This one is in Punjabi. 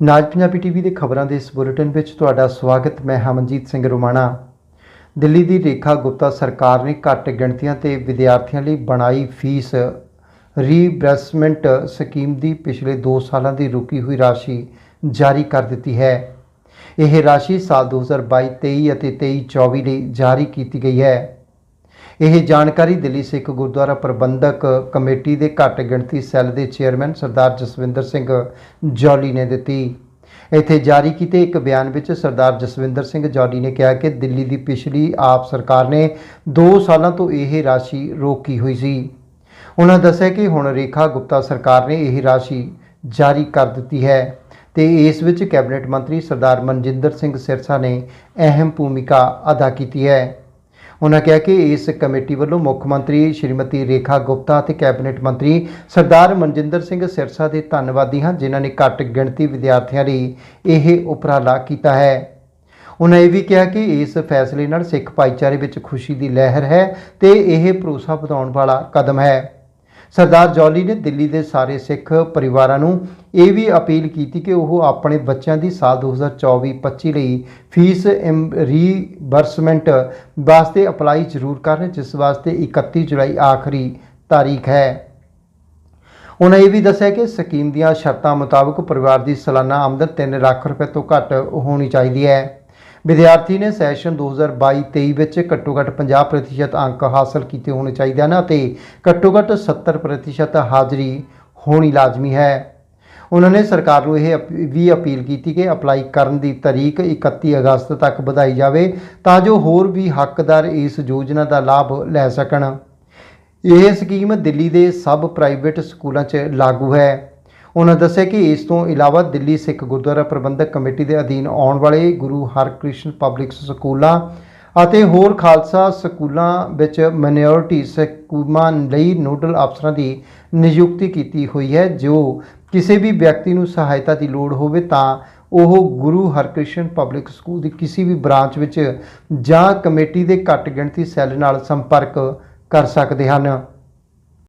ਨਾਜ ਪੰਜਾਬੀ ਟੀਵੀ ਦੇ ਖਬਰਾਂ ਦੇ ਇਸ ਬੁਲੇਟਿਨ ਵਿੱਚ ਤੁਹਾਡਾ ਸਵਾਗਤ, ਮੈਂ ਹਮਨਜੀਤ ਸਿੰਘ ਰੋਮਾਣਾ। ਦਿੱਲੀ ਦੀ ਰੇਖਾ ਗੁਪਤਾ ਸਰਕਾਰ ਨੇ ਘੱਟ ਗਿਣਤੀਆਂ ਤੇ ਵਿਦਿਆਰਥੀਆਂ ਲਈ ਬਣਾਈ ਫੀਸ। ਰੀਬਰਸਮੈਂਟ ਸਕੀਮ ਦੀ ਪਿਛਲੇ 2 ਸਾਲਾਂ ਦੀ ਰੁਕੀ ਹੋਈ ਰਾਸ਼ੀ ਜਾਰੀ ਕਰ ਦਿੱਤੀ ਹੈ। ਇਹ ਰਾਸ਼ੀ ਸਾਲ 2022-23 ਅਤੇ 23-24 ਲਈ ਜਾਰੀ ਕੀਤੀ ਗਈ ਹੈ। ਇਹ ਜਾਣਕਾਰੀ ਦਿੱਲੀ ਸਿੱਖ ਗੁਰਦੁਆਰਾ ਪ੍ਰਬੰਧਕ ਕਮੇਟੀ ਦੇ ਘੱਟ ਗਿਣਤੀ ਸੈੱਲ ਦੇ ਚੇਅਰਮੈਨ ਸਰਦਾਰ ਜਸਵਿੰਦਰ ਸਿੰਘ ਜੌਲੀ ਨੇ ਦਿੱਤੀ। ਇੱਥੇ ਜਾਰੀ ਕੀਤੇ ਇੱਕ ਬਿਆਨ ਵਿੱਚ ਸਰਦਾਰ ਜਸਵਿੰਦਰ ਸਿੰਘ ਜੌਲੀ ਨੇ ਕਿਹਾ ਕਿ ਦਿੱਲੀ ਦੀ ਪਿਛਲੀ ਆਪ ਸਰਕਾਰ ਨੇ 2 ਸਾਲਾਂ ਤੋਂ ਇਹ ਰਾਸ਼ੀ ਰੋਕੀ ਹੋਈ ਸੀ। ਉਹਨਾਂ ਦੱਸਿਆ ਕਿ ਹੁਣ ਰੇਖਾ ਗੁਪਤਾ ਸਰਕਾਰ ਨੇ ਇਹ ਰਾਸ਼ੀ ਜਾਰੀ ਕਰ ਦਿੱਤੀ ਹੈ ਤੇ ਇਸ ਵਿੱਚ ਕੈਬਨਿਟ ਮੰਤਰੀ ਸਰਦਾਰ ਮਨਜਿੰਦਰ ਸਿੰਘ ਸਿਰਸਾ ਨੇ ਅਹਿਮ ਭੂਮਿਕਾ ਅਦਾ ਕੀਤੀ ਹੈ। ਉਹਨਾਂ ਕਿਹਾ ਕਿ ਇਸ ਕਮੇਟੀ ਵੱਲੋਂ ਮੁੱਖ ਮੰਤਰੀ ਸ਼੍ਰੀਮਤੀ ਰੇਖਾ ਗੁਪਤਾ ਅਤੇ ਕੈਬਨਿਟ ਮੰਤਰੀ ਸਰਦਾਰ ਮਨਜਿੰਦਰ ਸਿੰਘ ਸਿਰਸਾ ਦੇ ਧੰਨਵਾਦੀ ਹਾਂ ਜਿਨ੍ਹਾਂ ਨੇ ਘੱਟ ਗਿਣਤੀ ਵਿਦਿਆਰਥੀਆਂ ਲਈ ਇਹ ਉਪਰਾਲਾ ਕੀਤਾ ਹੈ। ਉਹਨਾਂ ਇਹ ਵੀ ਕਿਹਾ ਕਿ ਇਸ ਫੈਸਲੇ ਨਾਲ ਸਿੱਖ ਭਾਈਚਾਰੇ ਵਿੱਚ ਖੁਸ਼ੀ ਦੀ ਲਹਿਰ ਹੈ ਤੇ ਇਹ ਭਰੋਸਾ ਵਧਾਉਣ ਵਾਲਾ ਕਦਮ ਹੈ। ਸਰਦਾਰ ਜੌਲੀ ਨੇ ਦਿੱਲੀ ਦੇ ਸਾਰੇ ਸਿੱਖ ਪਰਿਵਾਰਾਂ ਨੂੰ ਇਹ ਵੀ ਅਪੀਲ ਕੀਤੀ ਕਿ ਉਹ ਆਪਣੇ ਬੱਚਿਆਂ ਦੀ ਸਾਲ 2024-25 ਲਈ ਫੀਸ ਰੀਬਰਸਮੈਂਟ ਵਾਸਤੇ ਅਪਲਾਈ ਜ਼ਰੂਰ ਕਰਨ, ਜਿਸ ਵਾਸਤੇ 31 ਜੁਲਾਈ ਆਖਰੀ ਤਾਰੀਖ ਹੈ। ਉਹਨਾਂ ਇਹ ਵੀ ਦੱਸਿਆ ਕਿ ਸਕੀਮ ਦੀਆਂ ਸ਼ਰਤਾਂ ਮੁਤਾਬਕ ਪਰਿਵਾਰ ਦੀ ਸਾਲਾਨਾ ਆਮਦਨ 3 ਲੱਖ ਰੁਪਏ ਤੋਂ ਘੱਟ ਹੋਣੀ ਚਾਹੀਦੀ ਹੈ। ਵਿਦਿਆਰਥੀ ਨੇ ਸੈਸ਼ਨ 2022-23 ਵਿੱਚ ਘੱਟੋ-ਘੱਟ 50% ਅੰਕ ਹਾਸਲ ਕੀਤੇ ਹੋਣੇ ਚਾਹੀਦੇ ਹਨ ਅਤੇ ਘੱਟੋ-ਘੱਟ 70% ਹਾਜ਼ਰੀ ਹੋਣੀ ਲਾਜ਼ਮੀ ਹੈ। ਉਹਨਾਂ ਨੇ ਸਰਕਾਰ ਨੂੰ ਇਹ ਅਪ- ਵੀ ਅਪੀਲ ਕੀਤੀ ਕਿ ਅਪਲਾਈ ਕਰਨ ਦੀ ਤਾਰੀਖ 31 ਅਗਸਤ ਤੱਕ ਵਧਾਈ ਜਾਵੇ ਤਾਂ ਜੋ ਹੋਰ ਵੀ ਹੱਕਦਾਰ ਇਸ ਯੋਜਨਾ ਦਾ ਲਾਭ ਲੈ ਸਕਣ। ਇਹ ਸਕੀਮ ਦਿੱਲੀ ਦੇ ਸਭ ਪ੍ਰਾਈਵੇਟ ਸਕੂਲਾਂ 'ਚ ਲਾਗੂ ਹੈ। ਉਹਨਾਂ ਦੱਸਿਆ ਕਿ ਇਸ ਤੋਂ ਇਲਾਵਾ ਦਿੱਲੀ ਸਿੱਖ ਗੁਰਦੁਆਰਾ ਪ੍ਰਬੰਧਕ ਕਮੇਟੀ ਦੇ ਅਧੀਨ ਆਉਣ ਵਾਲੇ ਗੁਰੂ ਹਰਕ੍ਰਿਸ਼ਨ ਪਬਲਿਕ ਸਕੂਲਾਂ ਅਤੇ ਹੋਰ ਖਾਲਸਾ ਸਕੂਲਾਂ ਵਿੱਚ ਮਾਈਨੋਰਿਟੀ ਸਕੂਲਾਂ ਲਈ ਨੋਡਲ ਅਫਸਰਾਂ ਦੀ ਨਿਯੁਕਤੀ ਕੀਤੀ ਹੋਈ ਹੈ। ਜੋ ਕਿਸੇ ਵੀ ਵਿਅਕਤੀ ਨੂੰ ਸਹਾਇਤਾ ਦੀ ਲੋੜ ਹੋਵੇ ਤਾਂ ਉਹ ਗੁਰੂ ਹਰਕ੍ਰਿਸ਼ਨ ਪਬਲਿਕ ਸਕੂਲ ਦੀ ਕਿਸੇ ਵੀ ਬ੍ਰਾਂਚ ਵਿੱਚ ਜਾਂ ਕਮੇਟੀ ਦੇ ਘੱਟ ਗਿਣਤੀ ਸੈੱਲ ਨਾਲ ਸੰਪਰਕ ਕਰ ਸਕਦੇ ਹਨ।